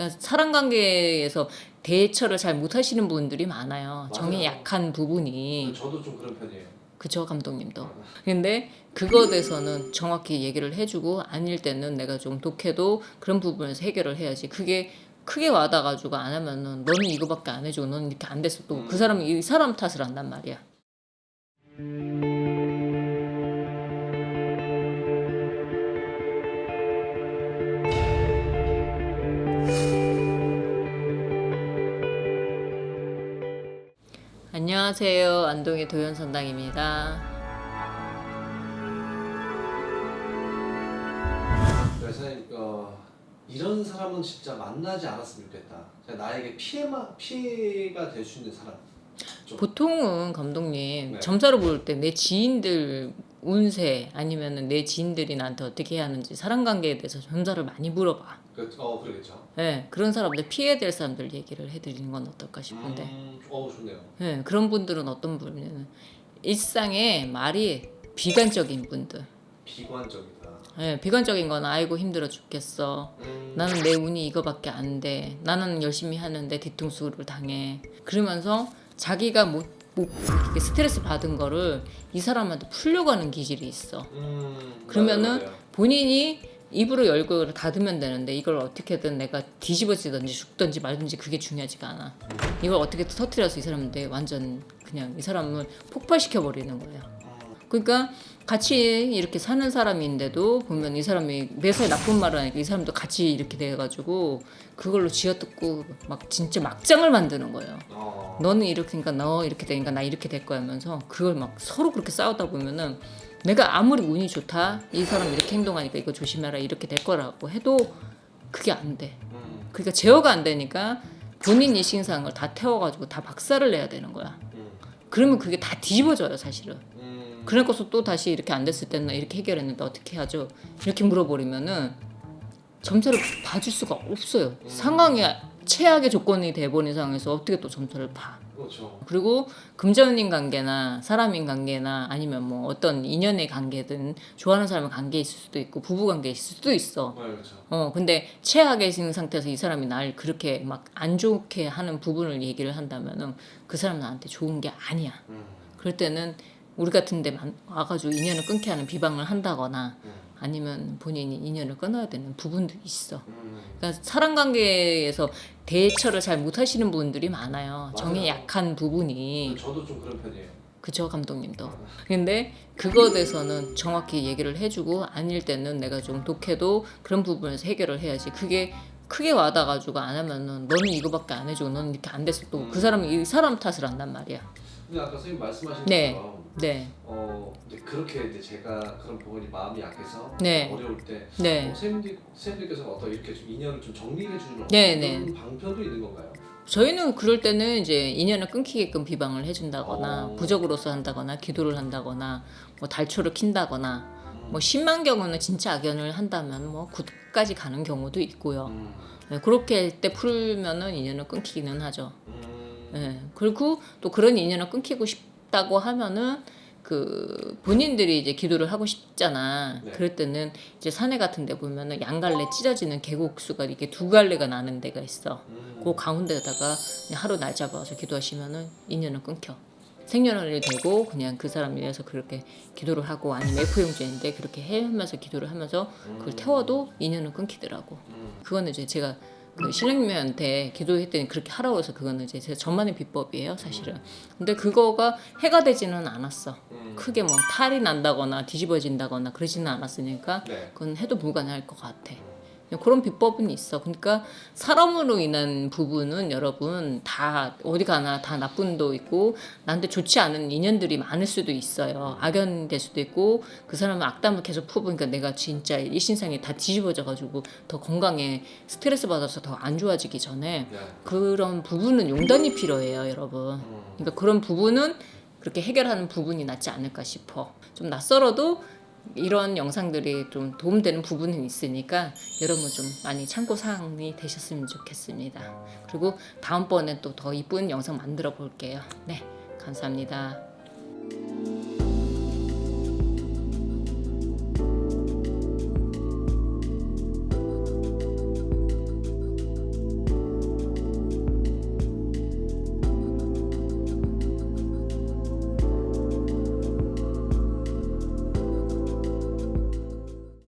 그러니까 사람 관계에서 대처를 잘 못하시는 분들이 많아요. 정이 맞아요. 약한 부분이 저도 좀 그런 편이에요. 그죠 감독님도. 근데 그거에 대해서는 정확히 얘기를 해주고 아닐 때는 내가 좀 독해도 그런 부분에서 해결을 해야지. 그게 크게 와닿아가지고 안 하면은 너는 이거밖에 안 해줘. 너는 이렇게 안 됐어. 또 그 사람이 이 사람 탓을 한단 말이야. 안녕하세요. 안동의 도연선당입니다. 그래서 어, 이런 사람은 진짜 만나지 않았으면 좋겠다. 그냥 나에게 피해만 피해가 될 수 있는 사람. 좀. 보통은 감독님 네. 점사를 볼때 내 지인들 운세 아니면은 내 지인들이 나한테 어떻게 해야 하는지 사람 관계에 대해서 점사를 많이 물어봐. 그, 어 그러겠죠. 네, 그런 사람들 피해야 될 사람들 얘기를 해드리는 건 어떨까 싶은데. 음, 어 좋네요. 네, 그런 분들은 어떤 분이냐면 일상에 말이 비관적인 분들. 비관적이다. 네, 비관적인 건 아이고 힘들어 죽겠어. 음, 나는 내 운이 이거밖에 안 돼. 나는 열심히 하는데 뒤통수를 당해. 그러면서 자기가 못, 스트레스 받은 거를 이 사람한테 풀려고 하는 기질이 있어. 음, 그러면은 맞아요, 맞아요. 본인이 입으로 열고 닫으면 되는데 이걸 어떻게든 내가 뒤집어지든지 죽든지 말든지 그게 중요하지가 않아. 이걸 어떻게 터트려서 이 사람한테 완전 그냥 이 사람을 폭발시켜 버리는 거예요. 음, 그러니까 같이 이렇게 사는 사람인데도 보면 이 사람이 매사에 나쁜 말을 하니까 이 사람도 같이 이렇게 돼가지고 그걸로 쥐어뜯고 막 진짜 막장을 만드는 거예요. 어, 너는 이렇게 니까 너 이렇게 되니까 나 이렇게 될 거야 하면서 그걸 막 서로 그렇게 싸우다 보면은 내가 아무리 운이 좋다 이 사람 이렇게 행동하니까 이거 조심해라 이렇게 될 거라고 해도 그게 안 돼. 음, 그러니까 제어가 안 되니까 본인 일신상을 다 태워가지고 다 박살을 내야 되는 거야. 음, 그러면 그게 다 뒤집어져요 사실은. 음, 그래서 또 다시 이렇게 안 됐을 때는 이렇게 해결했는데 어떻게 하죠? 이렇게 물어버리면은 점수를 봐줄 수가 없어요. 상황이 최악의 조건이 돼버린 상황에서 어떻게 또 점수를 봐? 그렇죠. 그리고 금전인 관계나 사람인 관계나 아니면 뭐 어떤 인연의 관계든 좋아하는 사람의 관계에 있을 수도 있고 부부 관계에 있을 수도 있어. 네, 그렇죠. 어 근데 최악의 상태에서 이 사람이 날 그렇게 막 안 좋게 하는 부분을 얘기를 한다면은 그 사람 나한테 좋은 게 아니야. 음, 그럴 때는 우리 같은 데 만- 와가지고 인연을 끊게 하는 비방을 한다거나 음, 아니면 본인이 인연을 끊어야 되는 부분도 있어. 음, 그러니까 사람 관계에서 대처를 잘 못하시는 분들이 많아요. 정이. 약한 부분이 저도 좀 그런 편이에요. 그죠 감독님도. 근데 그거에 대해서는 정확히 얘기를 해주고 아닐 때는 내가 좀 독해도 그런 부분에서 해결을 해야지. 그게 크게 와닿아가지고 안 하면은 너는 이거밖에 안 해주고 너는 이렇게 안 됐어. 또그 사람이 이 사람 탓을 한단 말이야. 근데 아까 선생님 말씀하신 네. 것처럼 네, 어 이제 그렇게 이제 제가 그런 부분이 마음이 약해서 네. 어려울 때 네. 어, 선생님들 선생님들께서 어떤 이렇게 좀 인연을 좀 정리해 주는 네, 그런 네. 방편도 있는 건가요? 저희는 그럴 때는 이제 인연을 끊기게끔 비방을 해준다거나 어. 부적으로서 한다거나 기도를 한다거나 뭐 달초를 킨다거나 뭐 심한 경우는 진짜 악연을 한다면 뭐 굿까지 가는 경우도 있고요. 음, 네, 그렇게 할때 풀면은 인연을 끊기기는 하죠. 음, 네. 그리고 또 그런 인연을 끊기고 싶다고 하면은 그 본인들이 이제 기도를 하고 싶잖아. 네. 그럴 때는 이제 산에 같은 데 보면은 양갈래 찢어지는 계곡수가 이렇게 두 갈래가 나는 데가 있어. 음, 그 가운데다가 하루 날 잡아서 기도하시면은 인연은 끊겨. 생년월일 되고 그냥 그 사람 위해서 그렇게 기도를 하고 아니면 F용제인데 그렇게 해 하면서 기도를 하면서 그걸 태워도 인연은 끊기더라고. 음, 그거는 이제 제가 그 신령님한테 기도했더니 그렇게 하라고 해서 그거는 이제 제 저만의 비법이에요 사실은. 근데 그거가 해가 되지는 않았어. 음, 크게 뭐 탈이 난다거나 뒤집어진다거나 그러지는 않았으니까 네. 그건 해도 불가능할 것 같아. 그런 비법은 있어. 그러니까 사람으로 인한 부분은 여러분 다 어디 가나 다 나쁜도 있고 나한테 좋지 않은 인연들이 많을 수도 있어요. 악연 될 수도 있고 그 사람은 악담을 계속 풀어보니까 내가 진짜 일신상이 다 뒤집어져 가지고 더 건강에 스트레스 받아서 더 안 좋아지기 전에 네. 그런 부분은 용단이 필요해요, 여러분. 음, 그러니까 그런 부분은 그렇게 해결하는 부분이 낫지 않을까 싶어. 좀 낯설어도 이런 영상들이 좀 도움되는 부분은 있으니까 여러분 좀 많이 참고 사항이 되셨으면 좋겠습니다. 그리고 다음번에 또 더 이쁜 영상 만들어 볼게요. 네, 감사합니다.